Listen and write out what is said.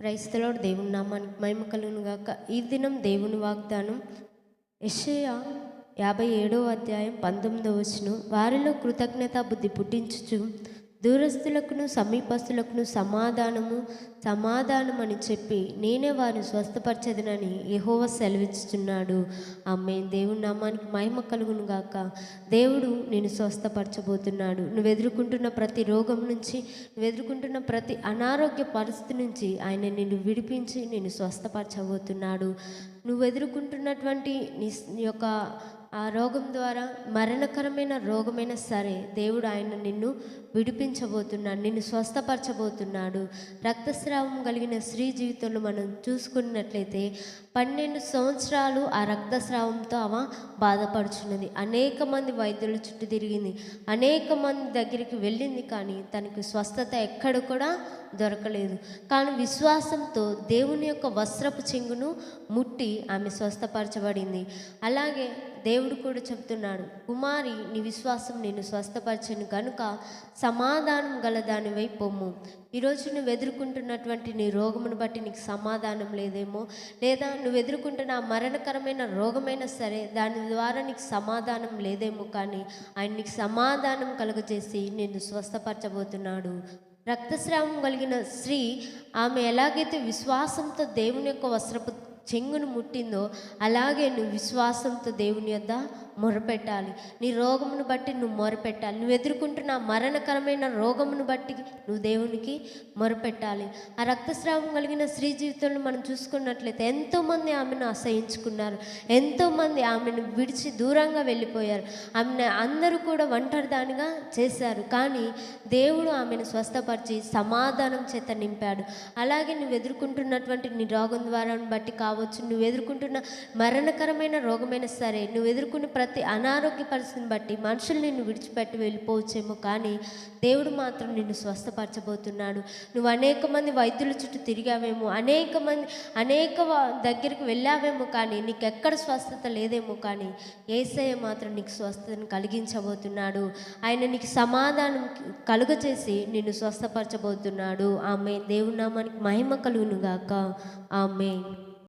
క్రైస్తలోడు దేవుని నామానికి మహిమ కలుగును గాక. ఈ దినం దేవుని వాగ్దానం యషయ యాభై ఏడవ అధ్యాయం పంతొమ్మిదవ వచనం. వారిలో కృతజ్ఞత బుద్ధి పుట్టించుచు దూరస్తులకును సమీపస్తులకును సమాధానము సమాధానం అని చెప్పి నేనే వారిని స్వస్థపరచదనని యహోవ సెలవిస్తున్నాడు అమ్మే దేవుని నామానికి మహిమ కలుగును గాక దేవుడు నేను స్వస్థపరచబోతున్నాడు. నువ్వు ఎదుర్కొంటున్న ప్రతి రోగం నుంచి నువ్వు ఎదుర్కొంటున్న ప్రతి అనారోగ్య పరిస్థితి నుంచి ఆయన నిన్ను విడిపించి నేను స్వస్థపరచబోతున్నాడు. నువ్వు ఎదుర్కొంటున్నటువంటి నీ యొక్క ఆ రోగం ద్వారా మరణకరమైన రోగమైనా సరే దేవుడు ఆయన నిన్ను విడిపించబోతున్నాడు నిన్ను స్వస్థపరచబోతున్నాడు. రక్తస్రావం కలిగిన స్త్రీ జీవితంలో మనం చూసుకున్నట్లయితే పన్నెండు సంవత్సరాలు ఆ రక్తస్రావంతో ఆమె బాధపడుచున్నది. అనేక మంది వైద్యుల చుట్టూ తిరిగింది. అనేక మంది దగ్గరికి వెళ్ళింది కానీ తనకి స్వస్థత ఎక్కడ కూడా దొరకలేదు. కానీ విశ్వాసంతో దేవుని యొక్క వస్త్రపు చెంగును ముట్టి ఆమె స్వస్థపరచబడింది. అలాగే దేవుడు కూడా చెప్తున్నాడు కుమారి నీ విశ్వాసం నేను స్వస్థపరచను కనుక సమాధానం గల దానివై పొమ్ము. ఈరోజు నువ్వు ఎదుర్కొంటున్నటువంటి నీ రోగమును బట్టి నీకు సమాధానం లేదేమో లేదా నువ్వు ఎదుర్కొంటున్న మరణకరమైన రోగమైనా సరే దాని ద్వారా నీకు సమాధానం లేదేమో కానీ ఆయన నీకు సమాధానం కలుగజేసి నేను స్వస్థపరచబోతున్నాడు. రక్తస్రావం కలిగిన స్త్రీ ఆమె ఎలాగైతే విశ్వాసంతో దేవుని యొక్క వస్త్రపు చెంగును ముట్టిందో అలాగే నువ్వు విశ్వాసంతో దేవుని యొద్ద మొరపెట్టాలి. నీ రోగమును బట్టి నువ్వు మొరపెట్టాలి. నువ్వు ఎదుర్కొంటున్న మరణకరమైన రోగమును బట్టి నువ్వు దేవునికి మొరపెట్టాలి. ఆ రక్తస్రావం కలిగిన స్త్రీ జీవితంలో మనం చూసుకున్నట్లయితే ఎంతోమంది ఆమెను అసహించుకున్నారు ఎంతోమంది ఆమెను విడిచి దూరంగా వెళ్ళిపోయారు. ఆమెను అందరూ కూడా ఒంటరిదానిగా చేశారు. కానీ దేవుడు ఆమెను స్వస్థపరిచి సమాధానం చేత నింపాడు. అలాగే నువ్వు ఎదుర్కొంటున్నటువంటి నీ రోగం ద్వారా బట్టి కావచ్చు. నువ్వు ఎదుర్కొంటున్న మరణకరమైన రోగమైనా సరే నువ్వు ఎదుర్కొన్న ప్రతి అనారోగ్య పరిస్థితిని బట్టి మనుషులు నిన్ను విడిచిపెట్టి వెళ్ళిపోవచ్చేమో కానీ దేవుడు మాత్రం నిన్ను స్వస్థపరచబోతున్నాడు. నువ్వు అనేక మంది వైద్యుల చుట్టూ తిరిగావేమో అనేక మంది అనేక దగ్గరికి వెళ్ళావేమో కానీ నీకు ఎక్కడ స్వస్థత లేదేమో కానీ ఏసయ్య మాత్రం నీకు స్వస్థతను కలిగించబోతున్నాడు. ఆయన నీకు సమాధానం కలుగచేసి నిన్ను స్వస్థపరచబోతున్నాడు. ఆమె దేవునామానికి మహిమ కలుగునుగాక. ఆమె